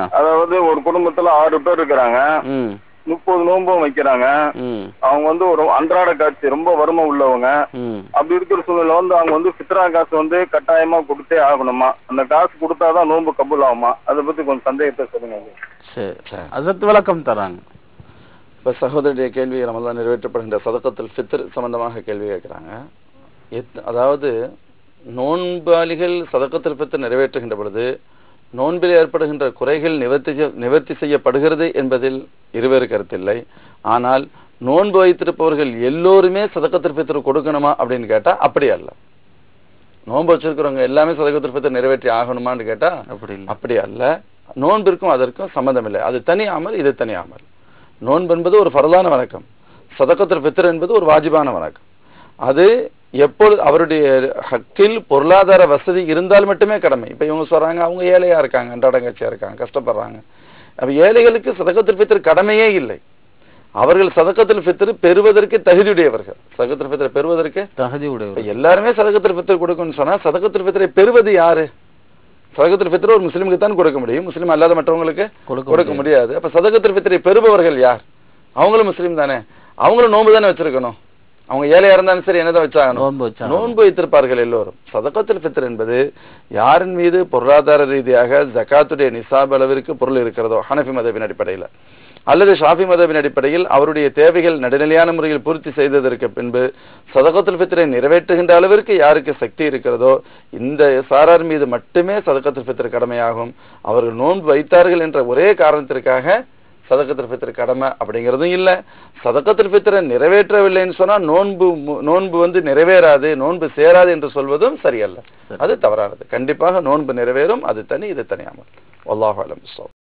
அதாவது ஒரு குடும்பத்துல ஆறு பேர் இருக்கிறாங்க. முப்பது நோன்பும் வைக்கிறாங்க. அவங்க வந்து ஒரு அன்றாட காட்சி ரொம்ப வறுமை உள்ளவங்க. அப்படி இருக்கிற சூழ்நிலை வந்து அவங்க வந்து ஃபித்ரா காசு வந்து கட்டாயமா கொடுத்தே ஆகணுமா? அந்த காசு கொடுத்தாதான் நோன்பு கபூல் ஆகுமா? அதை பத்தி கொஞ்சம் சந்தேகத்தை சொல்லுங்க. சரி சரி. அதற்கு விளக்கம் தராங்க. இப்ப சகோதரருடைய கேள்வி ரமலான் நிறைவேற்றப்படுகின்ற சதக்கத்தில் ஃபித்ர் சம்பந்தமாக கேள்வி கேட்கிறாங்க. எத்- அதாவது நோன்பாளிகள் சதக்கத்தில் ஃபித்ர் நிறைவேற்றுகின்ற பொழுது நோன்பில் ஏற்படுகின்ற குறைகள் நிவர்த்தி நிவர்த்தி செய்யப்படுகிறது என்பதில் இருவேறு கருத்தில்லை. ஆனால் நோன்பு வைத்திருப்பவர்கள் எல்லோருமே சதக்கத்தில் ஃபித்ர் கொடுக்கணுமா அப்படின்னு கேட்டா அப்படி அல்ல. நோன்பு வச்சிருக்கிறவங்க எல்லாமே சதக்கத்தில் ஃபித்ர் நிறைவேற்றி ஆகணுமான்னு கேட்டா அப்படி அப்படி அல்ல. நோன்பிற்கும் அதற்கும் சம்பந்தம் இல்லை அது தனி அமல் இது தனி அமல். நோன்பு என்பது ஒரு ஃபரலான வணக்கம். சதக்கத்துல் ஃபித்ர் என்பது ஒரு வாஜிபான வணக்கம். அது எப்பொழுது அவருடைய ஹக்கில் பொருளாதார வசதி இருந்தால் மட்டுமே கடமை. இப்ப இவங்க சொல்றாங்க அவங்க ஏழையா இருக்காங்க அன்றாடங்காட்சியா இருக்காங்க கஷ்டப்படுறாங்க. அப்ப ஏழைகளுக்கு சதக்கத்துல் ஃபித்ர் கடமையே இல்லை. அவர்கள் சதக்கத்துல் ஃபித்ர் பெறுவதற்கு தகுதியுடையவர்கள். சதக்கத்துல் ஃபித்ர் பெறுவதற்கு? தகுதி உடையவர் எல்லாருமே சதகத்துல் ஃபித்ர் கொடுக்கணும்னு சொன்னா சதகத்துல் ஃபித்ரை பெறுவது யாரு? சதகத்துல் ஃபித்ர் ஒரு முஸ்லிமுக்கு தான் கொடுக்க முடியும். முஸ்லிம் அல்லாத மற்றவங்களுக்கு கொடுக்க முடியாது. அப்ப சதகத்துல் ஃபித்ரை பெறுபவர்கள் யார்? அவங்களும் முஸ்லிம் தானே. அவங்களும் நோன்பு தானே வச்சிருக்கணும். அவங்க ஏழையா இருந்தாலும் சரி என்னதான் வச்சாகணும்? நோன்பு வைத்திருப்பார்கள் எல்லோரும். சதகத்துல் ஃபித்ர் என்பது யாரின் மீது பொருளாதார ரீதியாக ஜகாத்துடைய நிசாப் அளவிற்கு பொருள் இருக்கிறதோ ஹனஃபி மதவின் அடிப்படையில். அல்லது ஷாஃபி மதவின் அடிப்படையில் அவருடைய தேவைகள் நடுநிலையான முறையில் பூர்த்தி செய்ததற்கு பின்பு சதகத்துல் ஃபித்ரை நிறைவேற்றுகின்ற அளவிற்கு யாருக்கு சக்தி இருக்கிறதோ இந்த சாரார் மீது மட்டுமே சதகத்துல் ஃபித்ர் கடமையாகும். அவர்கள் நோன்பு வைத்தார்கள் என்ற ஒரே காரணத்திற்காக சதகத்துல் ஃபித்ர் கடமை அப்படிங்கிறதும் இல்ல. சதகத்துல் ஃபித்ரை நிறைவேற்றவில்லைன்னு சொன்னா நோன்பு நோன்பு வந்து நிறைவேறாது நோன்பு சேராது என்று சொல்வதும் சரியல்ல. சரி. அது தவறானது. கண்டிப்பாக நோன்பு நிறைவேறும் அது தனி இது தனியாமல் அல்லாஹ் அலம்.